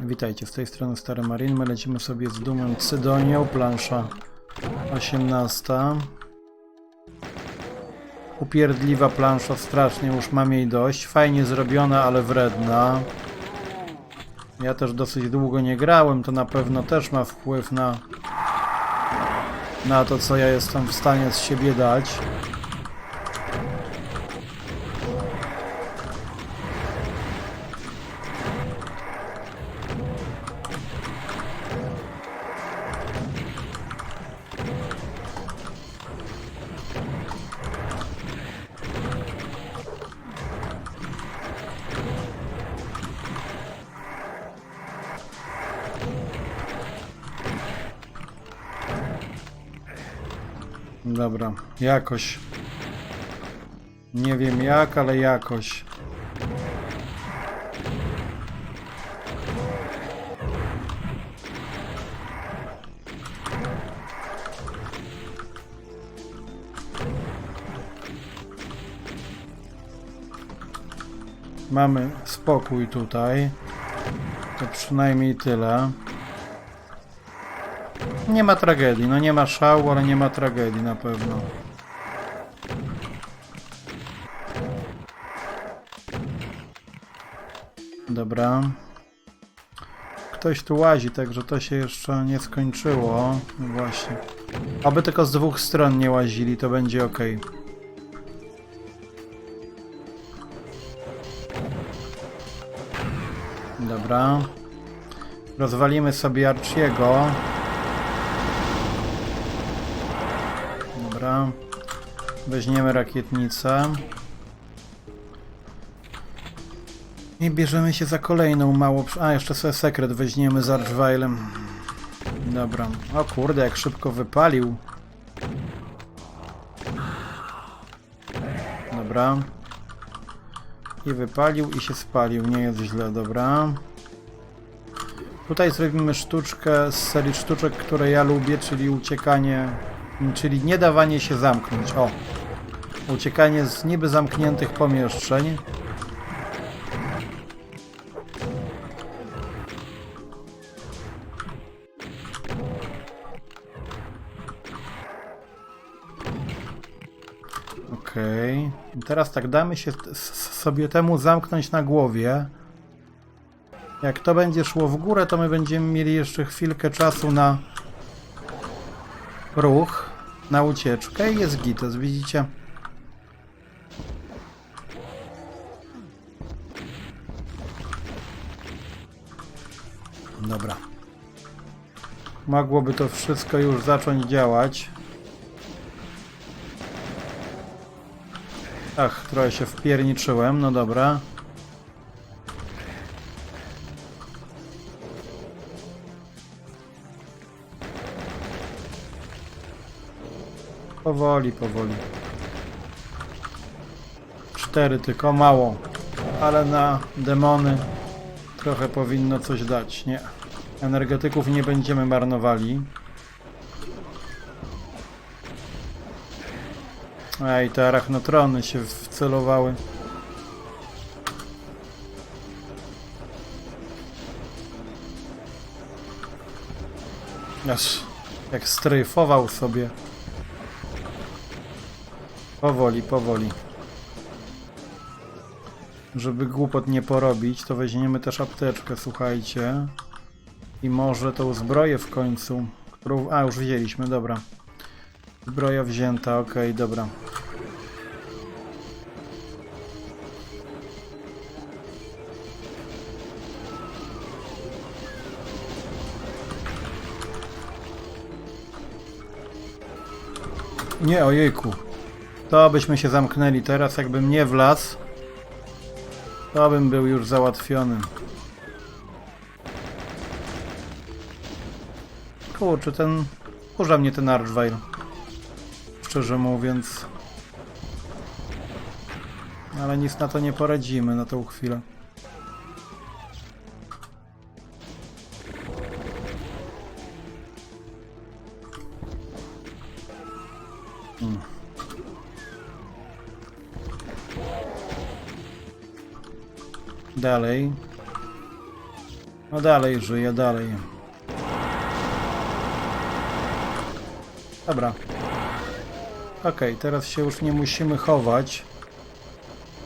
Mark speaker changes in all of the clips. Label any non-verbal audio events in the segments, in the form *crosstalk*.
Speaker 1: Witajcie, z tej strony Stary Marin. My lecimy sobie z Dumem Cydonią, plansza 18. Upierdliwa plansza, strasznie, już mam jej dość. Fajnie zrobiona, ale wredna. Ja też dosyć długo nie grałem, to na pewno też ma wpływ na, na to, co ja jestem w stanie z siebie dać. Dobra, jakoś. Nie wiem jak, ale jakoś. Mamy spokój tutaj. To przynajmniej tyle. Nie ma tragedii, no nie ma szału, ale nie ma tragedii na pewno. Dobra. Ktoś tu łazi, także to się jeszcze nie skończyło. No Właśnie. Aby tylko z dwóch stron nie łazili, to będzie ok. Dobra. Rozwalimy sobie Archiego. Dobra. Weźmiemy rakietnicę. I bierzemy się za kolejną mało... A, jeszcze sobie sekret weźmiemy z Archweilem. Dobra. O kurde, jak szybko wypalił. Dobra. I wypalił i się spalił. Nie jest źle, dobra. Tutaj zrobimy sztuczkę z serii sztuczek, które ja lubię, czyli uciekanie, czyli nie dawanie się zamknąć. O! Uciekanie z niby zamkniętych pomieszczeń. Okej. I Teraz tak damy się sobie temu zamknąć na głowie. Jak to będzie szło w górę, to my będziemy mieli jeszcze chwilkę czasu na ruch, na ucieczkę i jest gites, widzicie? Dobra. Mogłoby to wszystko już zacząć działać. Ach, trochę się wpierniczyłem, no dobra. Powoli, powoli. Cztery tylko, mało. Ale na demony trochę powinno coś dać. Nie. Energetyków nie będziemy marnowali. Ej, te arachnotrony się wcelowały. Aż jak stryfował sobie. Powoli, powoli. Żeby głupot nie porobić, to weźmiemy też apteczkę, słuchajcie. I może tą zbroję w końcu, którą... A, już widzieliśmy, dobra. Zbroja wzięta, okej, dobra. Nie, ojejku. To byśmy się zamknęli teraz, jakbym nie wlazł. To bym był już załatwiony. Kurczę, ten... Kurza mnie ten Archvile. Szczerze mówiąc. Ale nic na to nie poradzimy na tą chwilę. Dalej. No dalej żyje, dalej. Dobra. Okej, teraz się już nie musimy chować.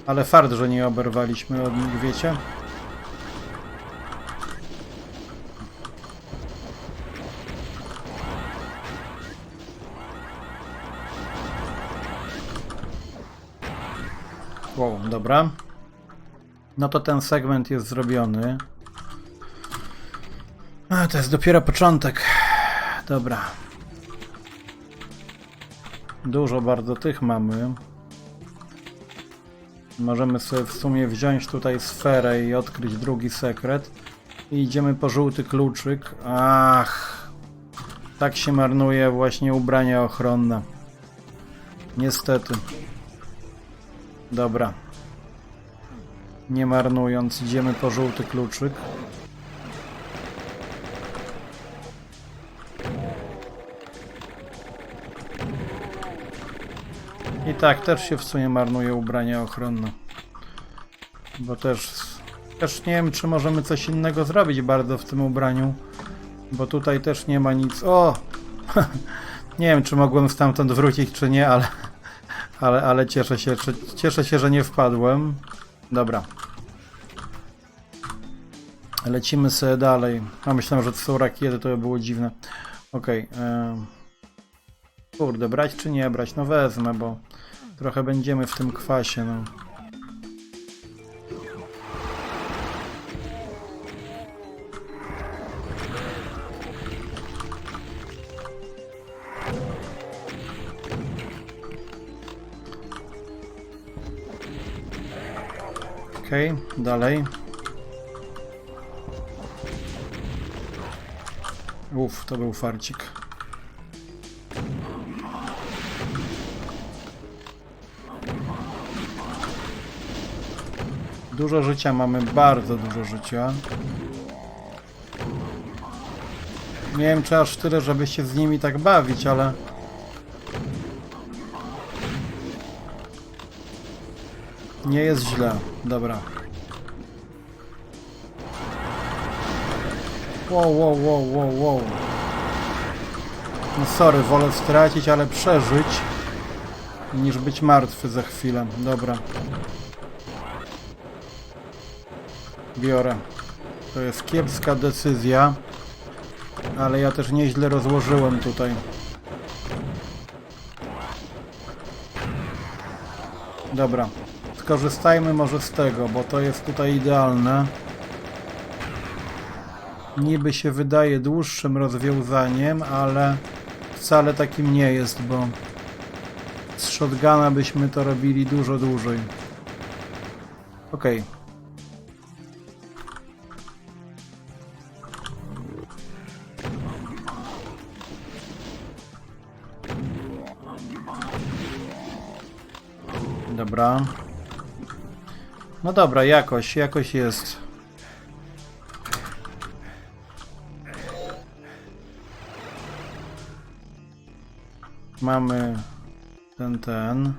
Speaker 1: Ale fart, że nie oberwaliśmy od nich, wiecie? Wow, dobra. No to ten segment jest zrobiony. A, to jest dopiero początek. Dobra. Dużo bardzo tych mamy. Możemy sobie w sumie wziąć tutaj sferę i odkryć drugi sekret. I idziemy po żółty kluczyk. Ach. Tak się marnuje właśnie ubrania ochronne. Niestety. Dobra. Nie marnując, idziemy po żółty kluczyk. I tak też się w sumie marnuje ubrania ochronne. Bo też, też nie wiem, czy możemy coś innego zrobić bardzo w tym ubraniu. Bo tutaj też nie ma nic. O! *laughs* nie wiem, czy mogłem stamtąd wrócić, czy nie, ale, ale, ale cieszę się, cieszę się, że nie wpadłem. Dobra. Lecimy sobie dalej. A myślałem, że to są rakiety, to by było dziwne. Okej. em. Kurde, brać czy nie brać? No wezmę, bo trochę będziemy w tym kwasie, no. Okej, dalej. Uff, to był farcik. Dużo życia mamy, bardzo dużo życia. Nie wiem, czy aż tyle, żeby się z nimi tak bawić, ale... Nie jest źle. Dobra. Wow, wow, wow, wow, wow. No sorry, wolę stracić, ale przeżyć niż być martwy za chwilę. Dobra. Biorę. To jest kiepska decyzja, ale ja też nieźle rozłożyłem tutaj. Dobra. Skorzystajmy może z tego, bo to jest tutaj idealne. Niby się wydaje dłuższym rozwiązaniem, ale wcale takim nie jest, bo z shotguna byśmy to robili dużo dłużej. Okej. Dobra. No dobra, jakoś, jakoś jest. Mamy ten, ten.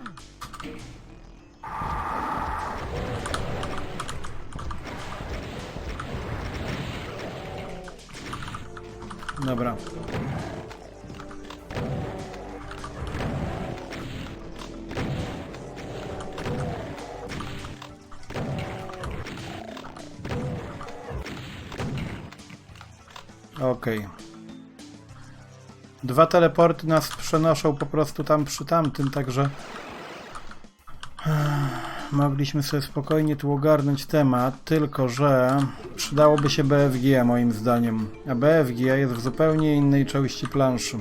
Speaker 1: Dobra. Okej. Dwa teleporty nas przenoszą po prostu tam przy tamtym, także mogliśmy sobie spokojnie tu ogarnąć temat, tylko że przydałoby się BFG moim zdaniem, a BFG jest w zupełnie innej części planszy.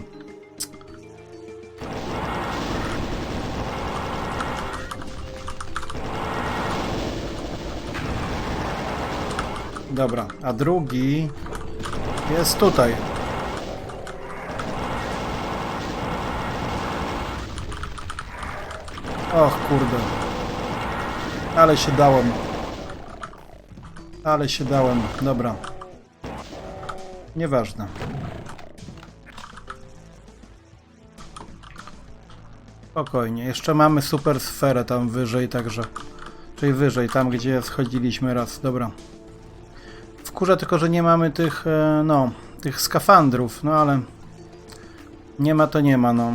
Speaker 1: Dobra, a drugi jest tutaj. Och kurde. Ale się dałem. Ale się dałem. Dobra. Nieważne. Spokojnie. Jeszcze mamy super sferę tam wyżej, także... Czyli wyżej, tam gdzie schodziliśmy raz. Dobra. Wkurza tylko, że nie mamy tych, e, no, tych skafandrów, no ale nie ma to nie ma, no.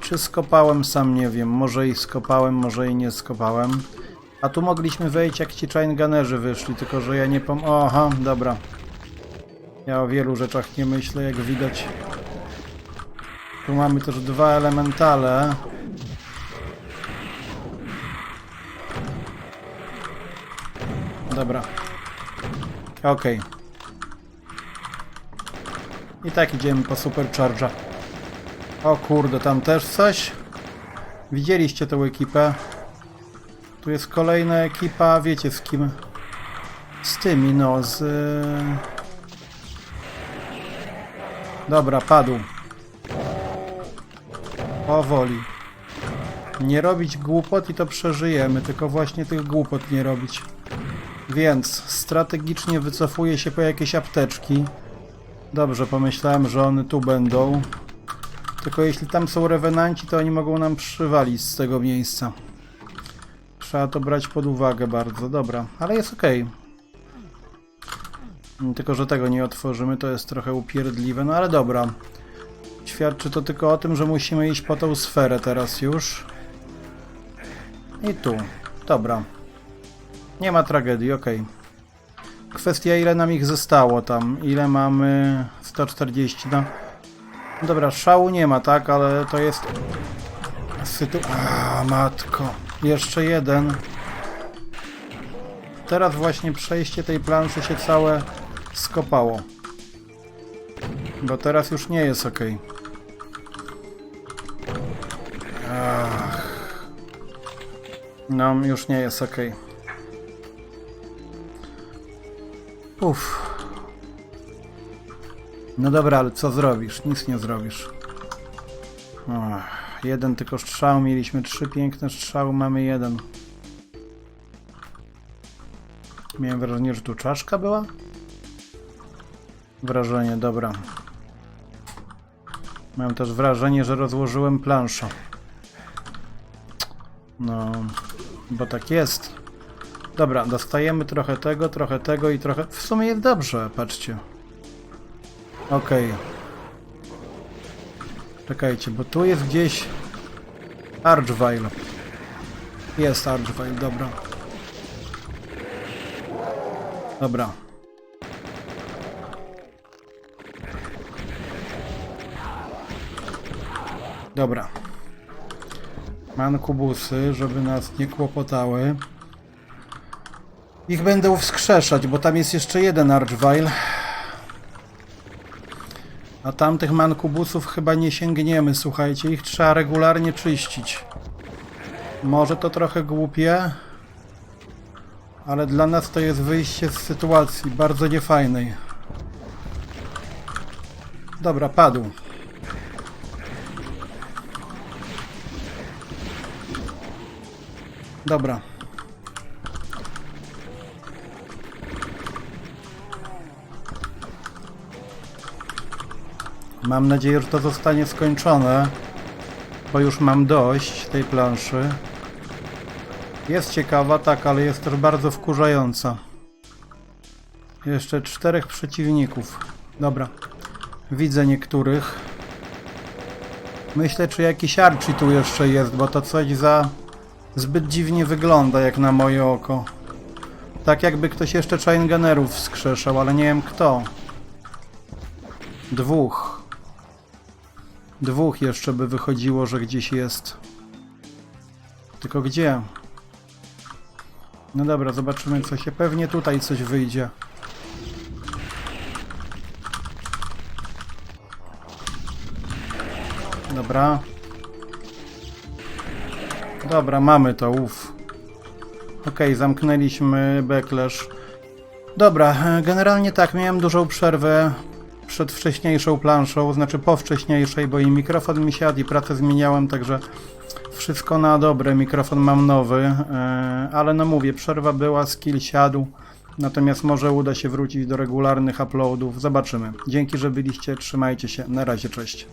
Speaker 1: Czy skopałem, sam nie wiem. Może i skopałem, może i nie skopałem. A tu mogliśmy wejść, jak ci chaingunnerzy wyszli, tylko że ja nie pom... Aha, dobra. Ja o wielu rzeczach nie myślę, jak widać. Tu mamy też dwa elementale. Dobra. Okej. I tak idziemy po supercharge'a. O kurde, tam też coś? Widzieliście tą ekipę? Tu jest kolejna ekipa, wiecie z kim? Z tymi, no, z... Dobra, padł. Powoli. Nie robić głupot i to przeżyjemy, tylko właśnie tych głupot nie robić. Więc strategicznie wycofuję się po jakieś apteczki. Dobrze, pomyślałem, że one tu będą. Tylko jeśli tam są rewenanci, to oni mogą nam przywalić z tego miejsca. Trzeba to brać pod uwagę bardzo. Dobra, ale jest ok. Tylko, że tego nie otworzymy, to jest trochę upierdliwe, no ale dobra. Świadczy to tylko o tym, że musimy iść po tą sferę teraz już. I tu. Dobra. Nie ma tragedii, ok. Kwestia ile nam ich zostało tam. Ile mamy? 140, no. Dobra, szału nie ma, tak? Ale to jest... Sytu... A, matko. Jeszcze jeden. Teraz właśnie przejście tej planszy się całe skopało. Bo teraz już nie jest ok. Ach. No, już nie jest ok. Uff. No dobra, ale co zrobisz? Nic nie zrobisz. Ach, jeden tylko strzał, mieliśmy trzy piękne strzały, mamy jeden. Miałem wrażenie, że tu czaszka była? Wrażenie, dobra. Mam też wrażenie, że rozłożyłem planszę. No, bo tak jest. Dobra, dostajemy trochę tego, trochę tego i trochę... W sumie jest dobrze, patrzcie. Okej. Czekajcie, bo tu jest gdzieś... Archvile. Jest Archvile, dobra. Dobra. Dobra. Mankubusy, żeby nas nie kłopotały. Ich będę wskrzeszać, bo tam jest jeszcze jeden Archvile. A tamtych mankubusów chyba nie sięgniemy, słuchajcie. Ich trzeba regularnie czyścić. Może to trochę głupie, ale dla nas to jest wyjście z sytuacji bardzo niefajnej. Dobra, padł. Dobra. Mam nadzieję, że to zostanie skończone, bo już mam dość tej planszy. Jest ciekawa, tak, ale jest też bardzo wkurzająca. Jeszcze czterech przeciwników. Dobra. Widzę niektórych. Myślę, czy jakiś Archie tu jeszcze jest, bo to coś za... Zbyt dziwnie wygląda, jak na moje oko. Tak jakby ktoś jeszcze Chaingunnerów wskrzeszał, ale nie wiem kto. Dwóch. Dwóch jeszcze by wychodziło, że gdzieś jest. Tylko gdzie? No dobra, zobaczymy co się... Pewnie tutaj coś wyjdzie. Dobra. Dobra, mamy to, uff. Okej, zamknęliśmy backlash. Dobra, e, generalnie tak, miałem dużą przerwę przed wcześniejszą planszą, znaczy po wcześniejszej, bo i mikrofon mi siadł i pracę zmieniałem, także wszystko na dobre, mikrofon mam nowy, e, ale no mówię, przerwa była, skill siadł, natomiast może uda się wrócić do regularnych uploadów, zobaczymy. Dzięki, że byliście, trzymajcie się, na razie, cześć.